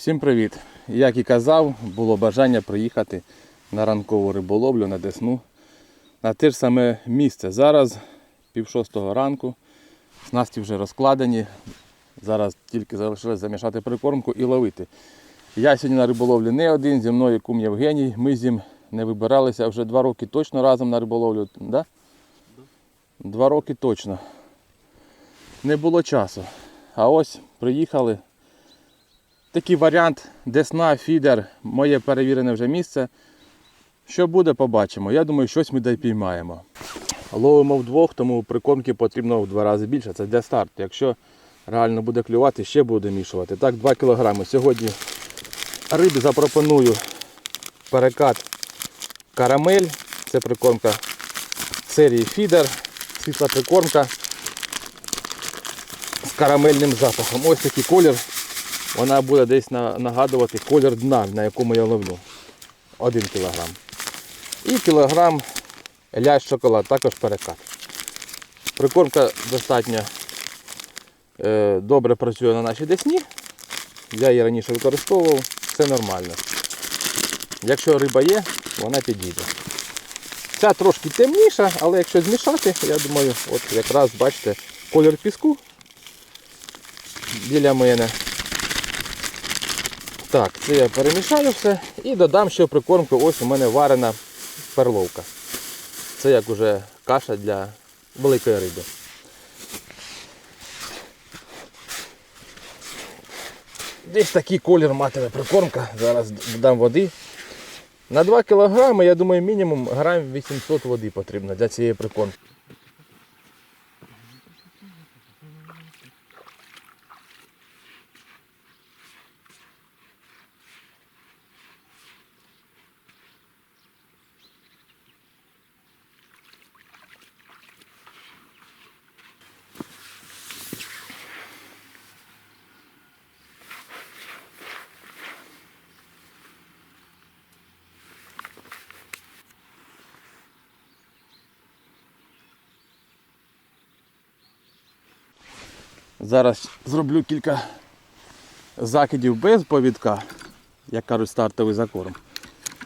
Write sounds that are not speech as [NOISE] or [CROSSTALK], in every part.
Всім привіт! Як і казав, було бажання приїхати на ранкову риболовлю на Десну на те ж саме місце. Зараз пів шостого ранку, снасті вже розкладені. Зараз тільки залишилось замішати прикормку і ловити. Я сьогодні на риболовлі не один, зі мною кум Євгеній. Ми з ним не вибиралися вже два роки точно разом на риболовлю. Да? Два роки точно. Не було часу. А ось приїхали. Такий варіант Десна, фідер, моє перевірене вже місце. Що буде, побачимо. Я думаю, щось ми дай піймаємо. Ловимо вдвох, тому прикормки потрібно в два рази більше. Це для старту. Якщо реально буде клювати, ще буду домішувати. Так, 2 кг. Сьогодні рибі запропоную перекат карамель. Це прикормка серії фідер. Світла прикормка з карамельним запахом. Ось такий колір. Вона буде десь на- нагадувати колір дна, на якому я ловлю. 1 кг. І кілограм лящ шоколад, також перекат. Прикормка достатньо е, добре працює на нашій десні. Я її раніше використовував, все нормально. Якщо риба є, вона підійде. Ця трошки темніша, але якщо змішати, я думаю, от якраз бачите колір піску біля мене. Так, це я перемішаю все і додам ще прикормку. Ось у мене варена перловка. Це як уже каша для великої риби. Десь такий колір матиме прикормка. Зараз додам води. На 2 кг, я думаю, мінімум грам 800 води потрібно для цієї прикормки. Зараз зроблю кілька закидів без повідка, як кажуть, стартовий закорм.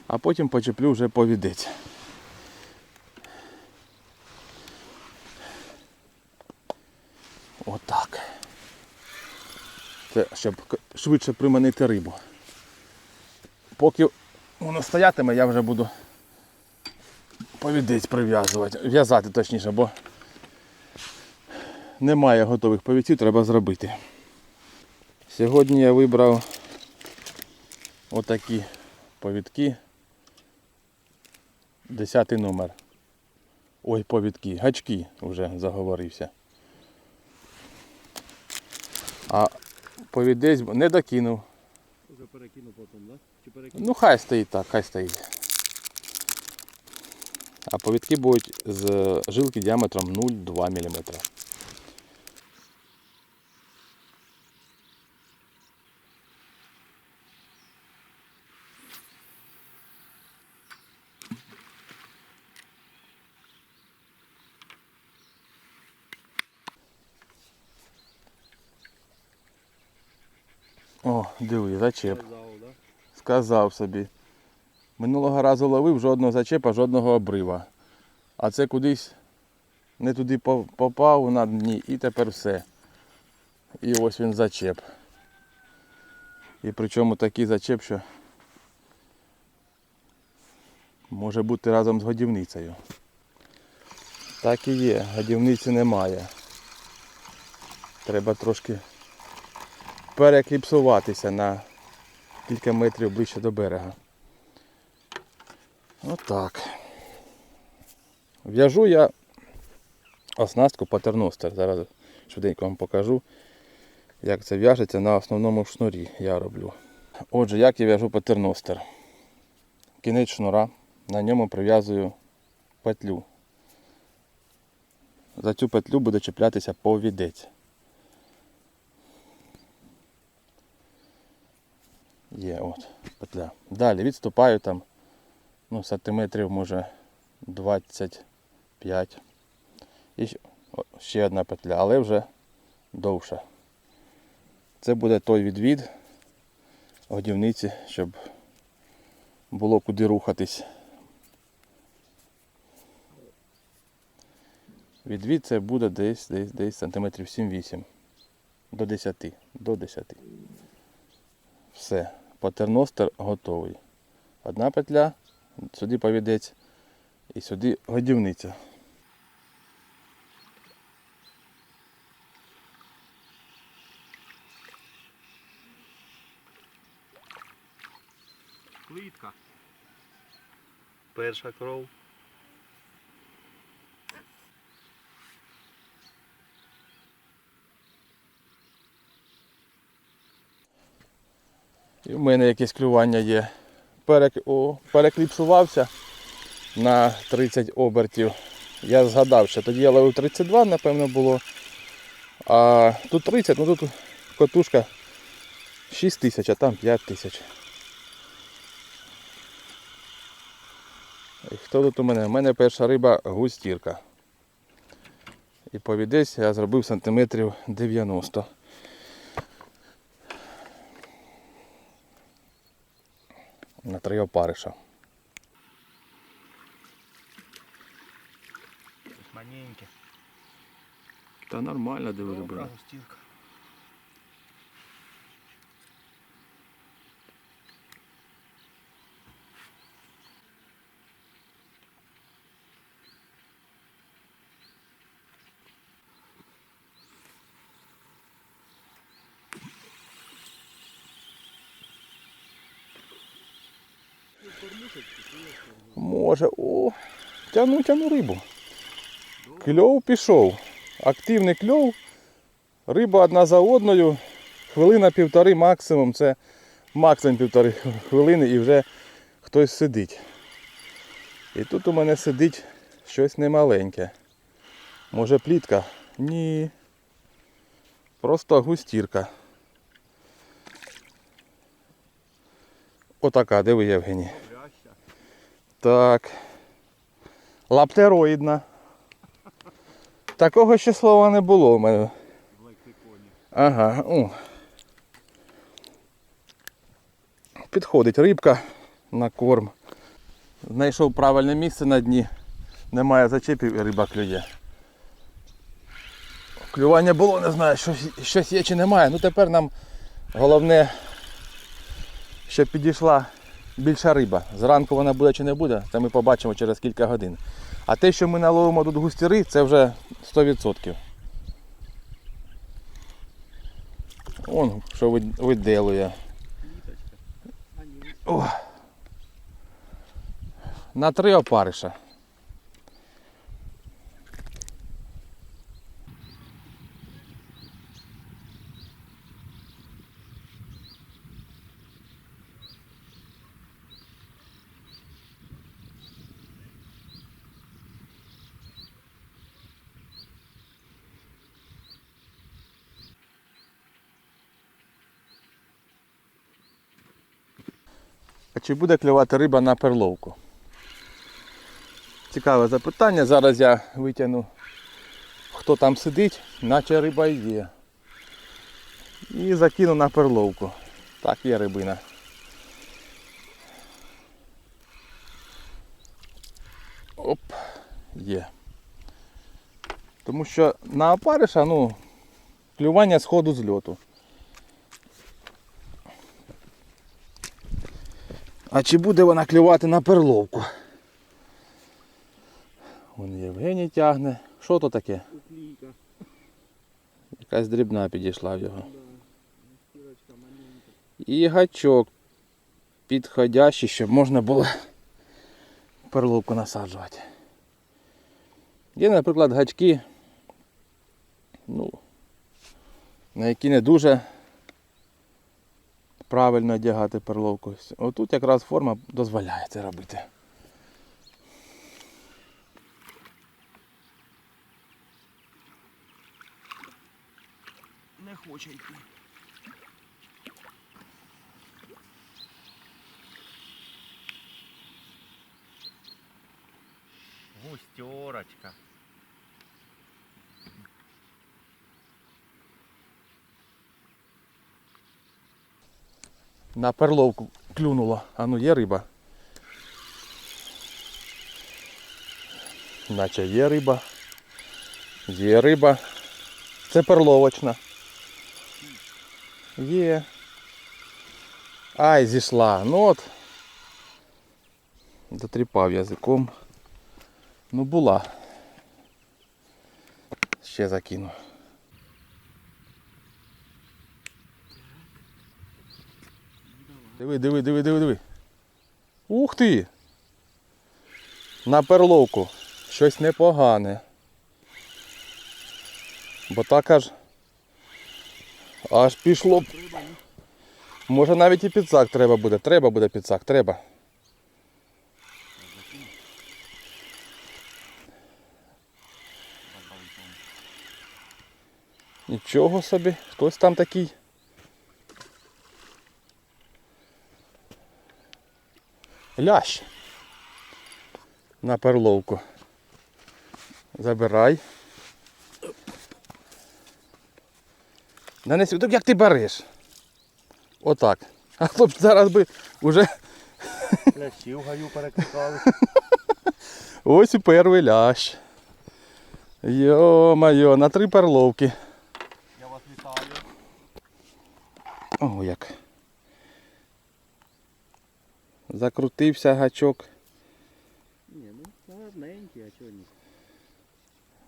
А потім почеплю вже повідець. Отак. Це щоб швидше приманити рибу. Поки воно стоятиме, я вже буду повідець прив'язувати. В'язати точніше, бо немає готових повідців, треба зробити. Сьогодні я вибрав отакі повідки. Десятий номер. Ой, повідки, гачки вже заговорився. А повідець не докинув. Уже перекину потім, да? Чи перекину? Ну хай стоїть так, хай стоїть. А повідки будуть з жилки діаметром 0,2 мм. О, диви, зачеп. Сказав, собі. Минулого разу ловив жодного зачепа, жодного обрива. А це кудись не туди попав на дні і тепер все. І ось він зачеп. І причому такий зачеп, що може бути разом з годівницею. Так і є, годівниці немає. Треба трошки перекліпсуватися на кілька метрів ближче до берега. Отак. В'яжу я оснастку патерностер. Зараз швиденько вам покажу, як це в'яжеться на основному шнурі я роблю. Отже, як я в'яжу патерностер. Кінець шнура, на ньому прив'язую петлю. За цю петлю буде чіплятися повідець. Є от петля. Далі відступаю там ну, сантиметрів може 25. І ще одна петля, але вже довша. Це буде той відвід, годівниці, щоб було куди рухатись. Відвід це буде десь, десь, десь сантиметрів 7-8. До 10. До 10. Все. Патерностер готовий. Одна петля, сюди повідець і сюди годівниця. Плитка. Перша кров. І в мене якесь клювання є. Перек... О, перекліпсувався на 30 обертів. Я згадав, що тоді я ловив 32, напевно, було. А тут 30, ну тут котушка 6 тисяч, а там 5 тисяч. Хто тут у мене? У мене перша риба густірка. І повідець я зробив сантиметрів 90. На три опариша. Маленьке. Та нормально диви Добра Може, о, тяну, тяну рибу. Кльов пішов. Активний кльов. Риба одна за одною. Хвилина півтори максимум. Це максимум півтори хвилини і вже хтось сидить. І тут у мене сидить щось немаленьке. Може плітка? Ні. Просто густірка. Отака, диви, Євгеній. Так. Лаптероїдна. Такого ще слова не було в мене. Ага. О. Підходить рибка на корм. Знайшов правильне місце на дні. Немає зачепів і риба клює. Клювання було, не знаю, щось, щось є чи немає. Ну тепер нам головне, щоб підійшла більша риба. Зранку вона буде чи не буде, це ми побачимо через кілька годин. А те, що ми наловимо тут густіри, це вже 100%. Он що виделує. О. На три опариша. Чи буде клювати риба на перловку? Цікаве запитання. Зараз я витягну, хто там сидить, наче риба є. І закину на перловку. Так, є рибина. Оп, є. Тому що на опариша, ну, клювання з ходу з льоту. А чи буде вона клювати на перловку? Вон Євгеній тягне. Що то таке? Уклійка. Якась дрібна підійшла в його. І гачок підходящий, щоб можна було перловку насаджувати. Є, наприклад, гачки, ну, на які не дуже правильно одягати перловку. Отут якраз форма дозволяє це робити. Не хоче йти. Густьорочка. На перловку клюнуло. А ну є риба. Наче є риба. Є риба. Це перловочна. Є. Ай, зійшла. Ну от. Дотріпав язиком. Ну була. Ще закину. Диви, диви, диви, диви, диви. Ух ти! На перловку. Щось непогане. Бо так аж. Аж пішло. Може навіть і підсак треба буде. Треба буде підсак, треба. Нічого собі, хтось там такий. Лящ. На перловку. Забирай. Нанеси, так як ти береш? Отак. А хлопці зараз би вже Лящів гаю перекликали. [LAUGHS] ось і перший лящ. Йо-майо, на три перловки. Я вас вітаю. О, як. Закрутився гачок. Ні, ну гарненький, а чого ні?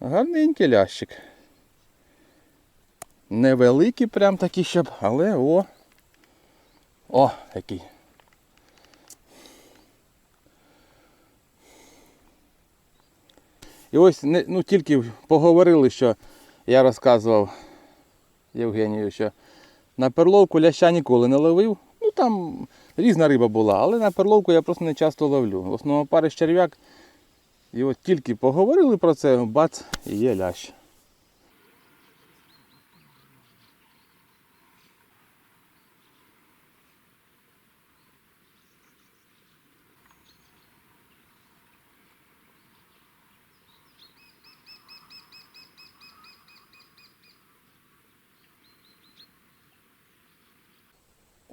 Гарненький лящик. Невеликий прям такий, щоб, але о. О, який. І ось ну, тільки поговорили, що я розказував Євгенію, що на перловку ляща ніколи не ловив. Там різна риба була, але на перловку я просто не часто ловлю. В основному пари черв'як. І от тільки поговорили про це, бац, і є лящ.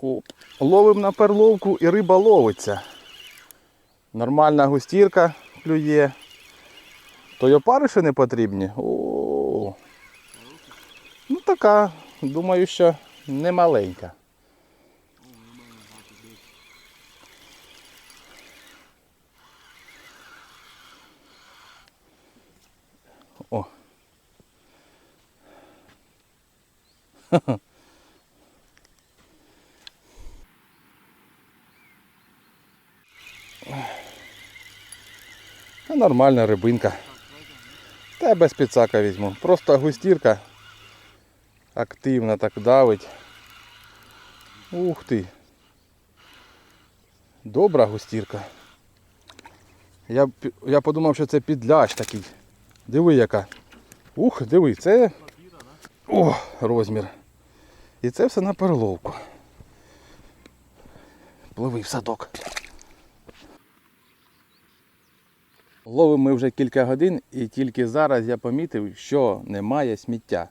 Оп. Ловим на перловку і риба ловиться. Нормальна густірка клює. То й опариші не потрібні. О. Ну така, думаю, що не маленька. О. [LAUGHS] нормальна рибинка. Та без підсака візьму. Просто густірка активно так давить. Ух ти. Добра густірка. Я, я подумав, що це підлящ такий. Диви яка. Ух, диви, це. О, розмір. І це все на перловку. Пливи в садок. Ловимо ми вже кілька годин і тільки зараз я помітив, що немає сміття.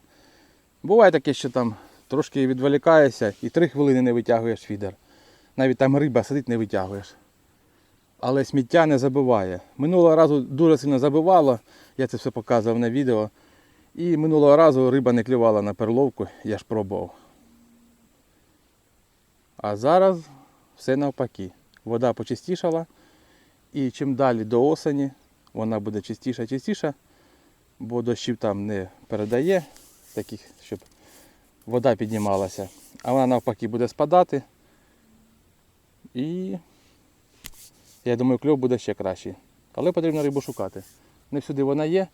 Буває таке, що там трошки відволікаєшся і три хвилини не витягуєш фідер. Навіть там риба сидить, не витягуєш. Але сміття не забиває. Минулого разу дуже сильно забивало, я це все показував на відео. І минулого разу риба не клювала на перловку, я ж пробував. А зараз все навпаки. Вода почистішала. І чим далі до осені вона буде чистіша, чистіша, бо дощів там не передає, таких, щоб вода піднімалася. А вона навпаки буде спадати. І я думаю, кльов буде ще кращий. Але потрібно рибу шукати. Не всюди вона є.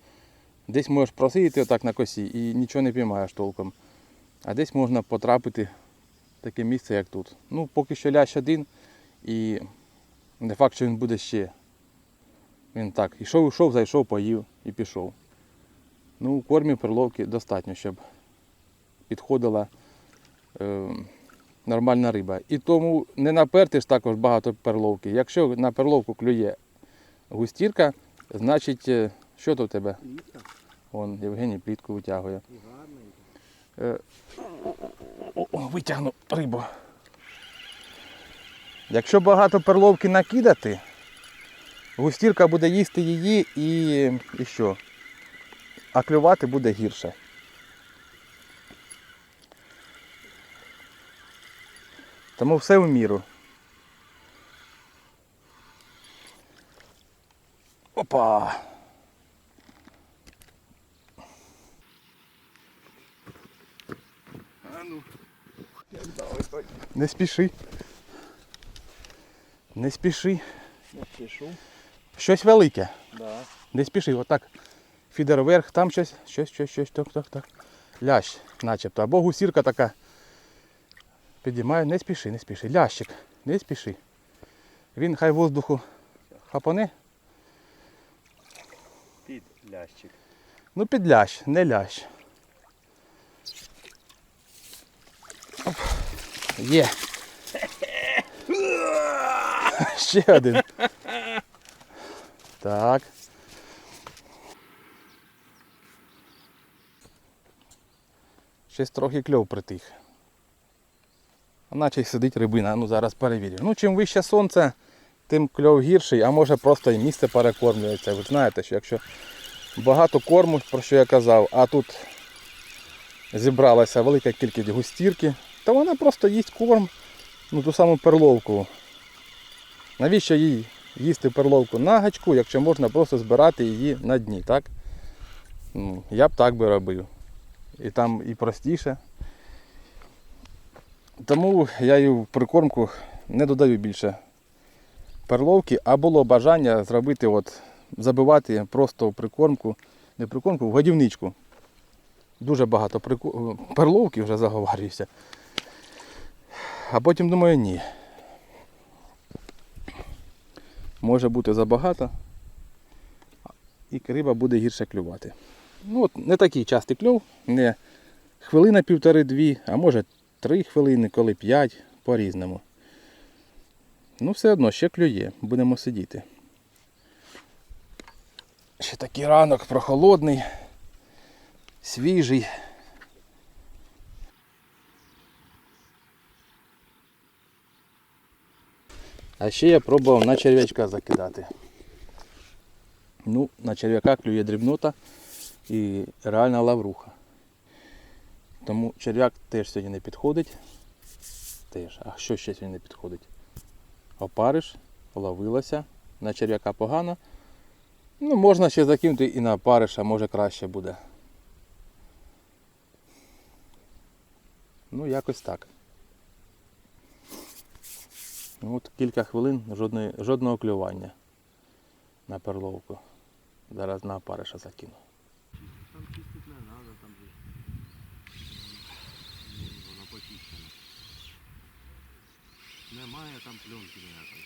Десь можеш просидіти отак на косі і нічого не піймаєш толком. А десь можна потрапити в таке місце, як тут. Ну, поки що лящ один і не факт, що він буде ще. Він так, ішов, ішов, зайшов, поїв і пішов. Ну, у кормі перловки достатньо, щоб підходила е, нормальна риба. І тому не напертиш також багато перловки. Якщо на перловку клює густірка, значить, е, що то в тебе? Плітка Вон Євгеній плітку витягує. Е, о, о, витягну рибу. Якщо багато перловки накидати, густірка буде їсти її і, і що? А клювати буде гірше. Тому все в міру. Опа! Не спіши. Не спіши. Я пишу. Щось велике. Да. Не спіши, отак. Фідер вверх, там щось, щось, щось, щось, так, так, так. Лящ, начебто. Або гусірка така. Підіймає, не спіши, не спіши. Лящик, не спіши. Він хай воздуху хапане. Під лящик. Ну під лящ, не лящ. Оп. Є. [LAUGHS] Ще один. Так. Щось трохи кльов притих. Наче й сидить рибина, ну зараз перевірю. Ну чим вище сонце, тим кльов гірший, а може просто і місце перекормлюється. Ви знаєте, що якщо багато корму, про що я казав, а тут зібралася велика кількість густірки, то вона просто їсть корм, ну ту саму перловку. Навіщо їй їсти перловку на гачку, якщо можна просто збирати її на дні, так? Ну, я б так би робив. І там і простіше. Тому я їй в прикормку не додаю більше перловки, а було бажання зробити, от, забивати просто в прикормку, не в прикормку, в годівничку. Дуже багато перловки вже заговарююся. А потім думаю, ні. Може бути забагато, і риба буде гірше клювати. Ну, от, не такий частий кльов, не хвилина півтори-дві, а може три хвилини, коли п'ять, по-різному. Ну, все одно ще клює, будемо сидіти. Ще такий ранок прохолодний, свіжий. А ще я пробував на черв'ячка закидати. Ну, на черв'яка клює дрібнота і реальна лавруха. Тому черв'як теж сьогодні не підходить. Теж. А що ще сьогодні не підходить? Опариш, ловилася, на черв'яка погано. Ну, можна ще закинути і на опариша, може краще буде. Ну, якось так. Ну, От кілька хвилин жодної, жодного клювання на перловку. Зараз на опариша закину. Там чистить не треба, там же. вона почищена. Немає там пленки ніякої.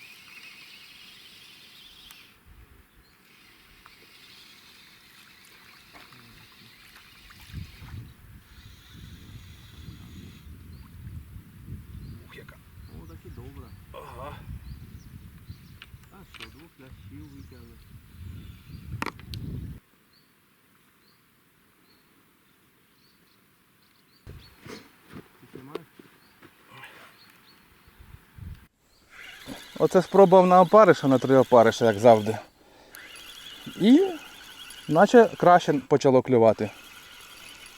Ух, яка. О, так і добре. Ага. А що, двох лящів витягли. Ти знімаєш? Оце спробував на опариша, на три опариша, як завжди. І наче краще почало клювати.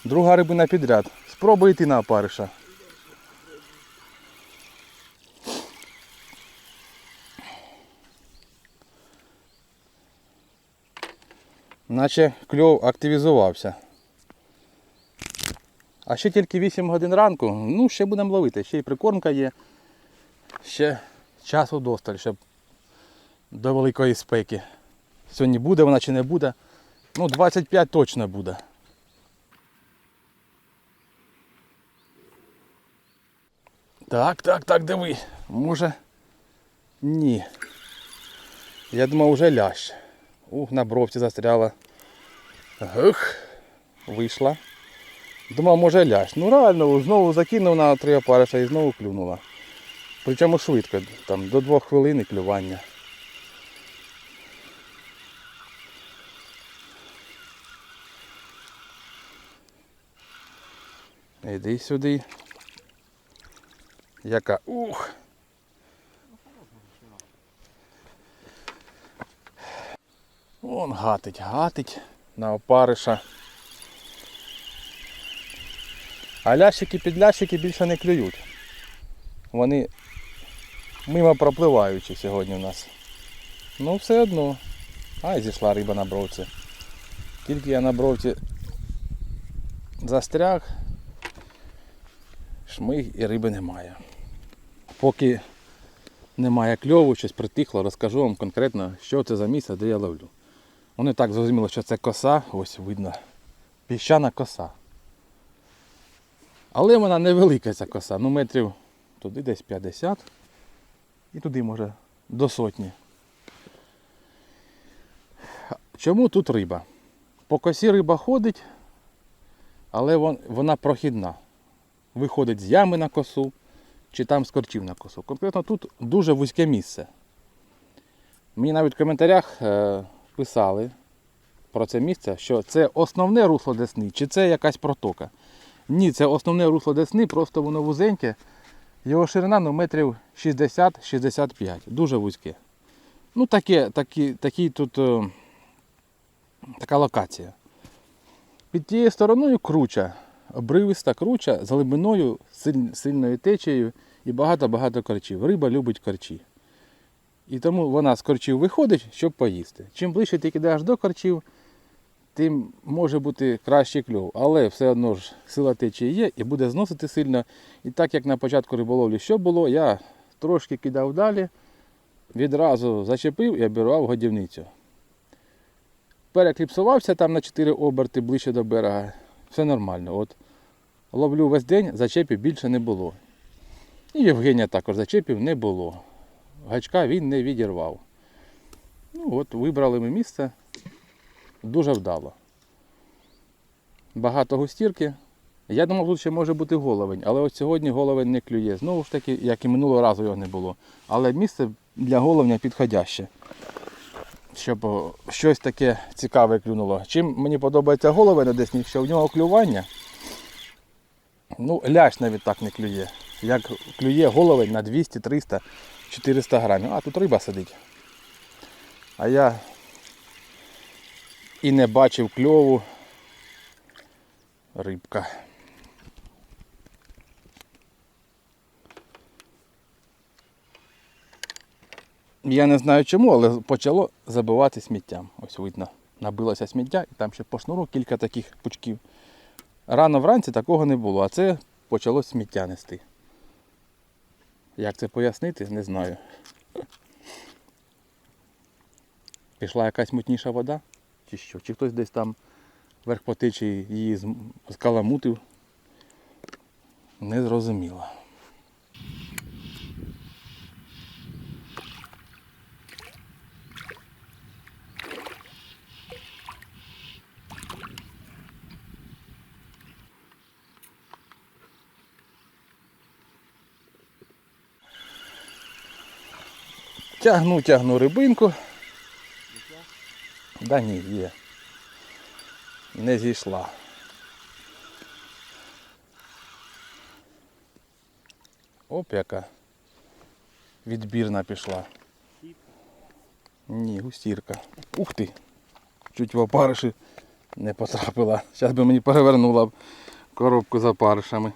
Друга рибина підряд. Спробуй йти на опариша. Наче кльов активізувався. А ще тільки 8 годин ранку, ну ще будемо ловити, ще й прикормка є. Ще часу досталь, щоб до великої спеки. Сьогодні буде вона чи не буде. Ну, 25 точно буде. Так, так, так, диви. Може. Ні. Я думав вже лящ. Ух, на бровці застряла. Гух. Вийшла. Думав, може лящ. Ну реально, знову закинув на три опариша і знову клюнула. Причому швидко, там до двох хвилин клювання. Іди сюди. Яка... Ух! Вон гатить, гатить на опариша. А лящики підлящики більше не клюють. Вони мимо пропливаючі сьогодні у нас. Ну все одно. Ай, зійшла риба на бровці. Тільки я на бровці застряг, шмиг і риби немає. Поки немає кльову, щось притихло, розкажу вам конкретно, що це за місце, де я ловлю. Воно і так зрозуміло, що це коса, ось видно, піщана коса. Але вона невелика ця коса, ну метрів туди десь 50 і туди може до сотні. Чому тут риба? По косі риба ходить, але вона прохідна. Виходить з ями на косу, чи там з корчів на косу. Конкретно тут дуже вузьке місце. Мені навіть в коментарях е, писали про це місце, що це основне русло Десни, чи це якась протока. Ні, це основне русло Десни, просто воно вузеньке. Його ширина ну, метрів 60-65. Дуже вузьке. Ну, таке, такі, такі тут е, така локація. Під тією стороною круча, обривиста круча з глибиною, силь- сильною течією і багато-багато корчів. Риба любить корчі. І тому вона з корчів виходить, щоб поїсти. Чим ближче ти кидаєш до корчів, тим може бути кращий кльов. Але все одно ж сила течії є і буде зносити сильно. І так як на початку риболовлі що було, я трошки кидав далі, відразу зачепив і обірвав годівницю. Перекліпсувався там на 4 оберти ближче до берега. Все нормально. От ловлю весь день, зачепів більше не було. І Євгенія також зачепів не було. Гачка він не відірвав. Ну от вибрали ми місце. Дуже вдало. Багато густірки. Я думав, тут ще може бути головень, але от сьогодні головень не клює. Знову ж таки, як і минулого разу його не було. Але місце для головня підходяще. Щоб щось таке цікаве клюнуло. Чим мені подобається головень на Десні, що в нього клювання. Ну, лящ навіть так не клює. Як клює головень на 200, 300, 400 грамів. А тут риба сидить. А я і не бачив кльову. Рибка. Я не знаю чому, але почало забивати сміттям. Ось видно, набилося сміття і там ще по шнуру кілька таких пучків. Рано вранці такого не було, а це почало сміття нести. Як це пояснити, не знаю. Пішла якась мутніша вода, чи що, чи хтось десь там верх по течії її скаламутив. Не зрозуміло. Тягну, тягну рибинку. Да ні, є. Не зійшла. Оп, яка відбірна пішла. Ні, густірка. Ух ти! Чуть в опариші не потрапила. Зараз би мені перевернула б коробку з опаришами.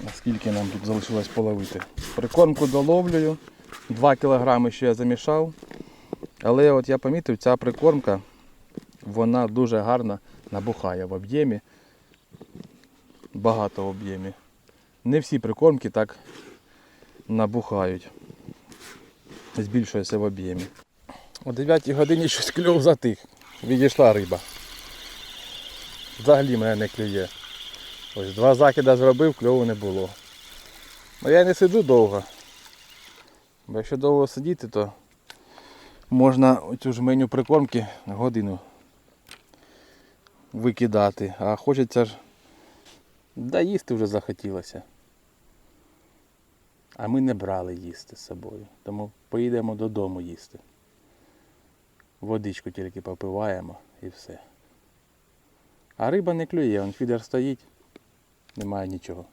Наскільки нам тут залишилось половити? Прикормку доловлюю. 2 кг ще я замішав. Але от я помітив, ця прикормка, вона дуже гарно набухає в об'ємі. Багато в об'ємі. Не всі прикормки так набухають. Збільшується в об'ємі. О 9 годині щось клюв затих. Відійшла риба. Взагалі мене не клює. Ось два закида зробив, кльову не було. Ну я не сиджу довго. Бо якщо довго сидіти, то можна оцю жменю прикормки годину викидати. А хочеться ж да їсти вже захотілося. А ми не брали їсти з собою. Тому поїдемо додому їсти. Водичку тільки попиваємо і все. А риба не клює, он фідер стоїть, немає нічого.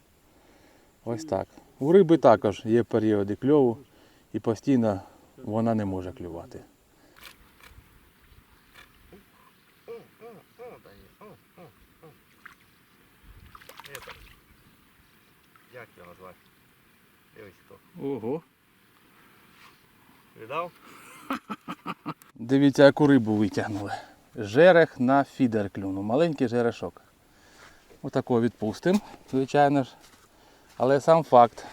Ось так. У риби також є періоди кльову і постійно вона не може клювати. Як його звати? Дивись хто. Ого. Видав? Дивіться, яку рибу витягнули. Жерех на фідер клюну. Маленький жерешок. Отакого відпустимо, звичайно ж. Але сам факт.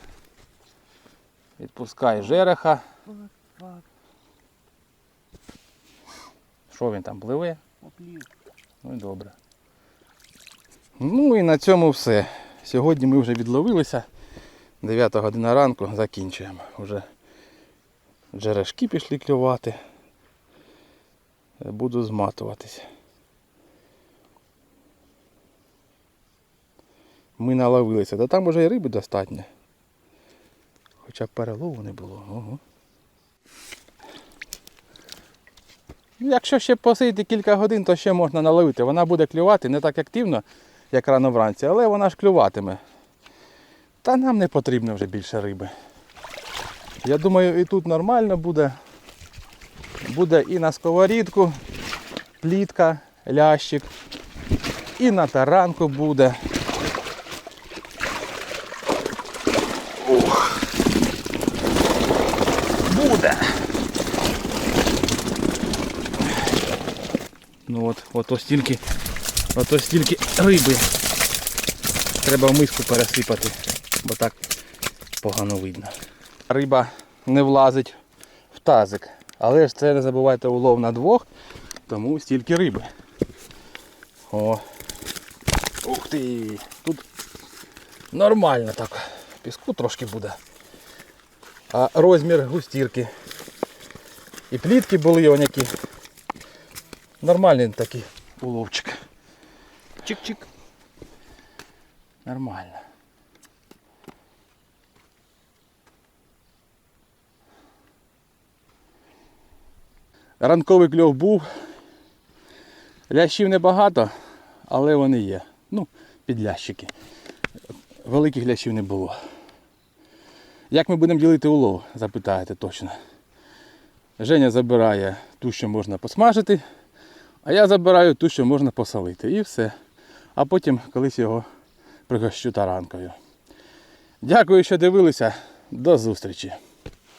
Відпускай жереха. Що він там пливе? Поплів. Ну і добре. Ну і на цьому все. Сьогодні ми вже відловилися. 9 година ранку закінчуємо. Вже джерешки пішли клювати. Буду зматуватись. Ми наловилися, та там вже і риби достатньо. Хоча б перелову не було. Ого. Ну, Якщо ще посидіти кілька годин, то ще можна наловити. Вона буде клювати не так активно, як рано вранці, але вона ж клюватиме. Та нам не потрібно вже більше риби. Я думаю, і тут нормально буде. Буде і на сковорідку, плітка, лящик, і на таранку буде. Ух. Буде. Ну от, ось стільки, от ось стільки риби. Треба в миску пересипати, бо так погано видно. Риба не влазить в тазик. Але ж це не забувайте улов на двох, тому стільки риби. О. Ух ти! Тут нормально так. Піску трошки буде. А розмір густірки. І плітки були які. Нормальний такий уловчик. Чик-чик. Нормально. Ранковий кльов був. Лящів небагато, але вони є. Ну, підлящики. Великих лящів не було. Як ми будемо ділити улов, запитаєте точно. Женя забирає ту, що можна посмажити, а я забираю ту, що можна посолити. І все. А потім колись його пригощу таранкою. Дякую, що дивилися. До зустрічі!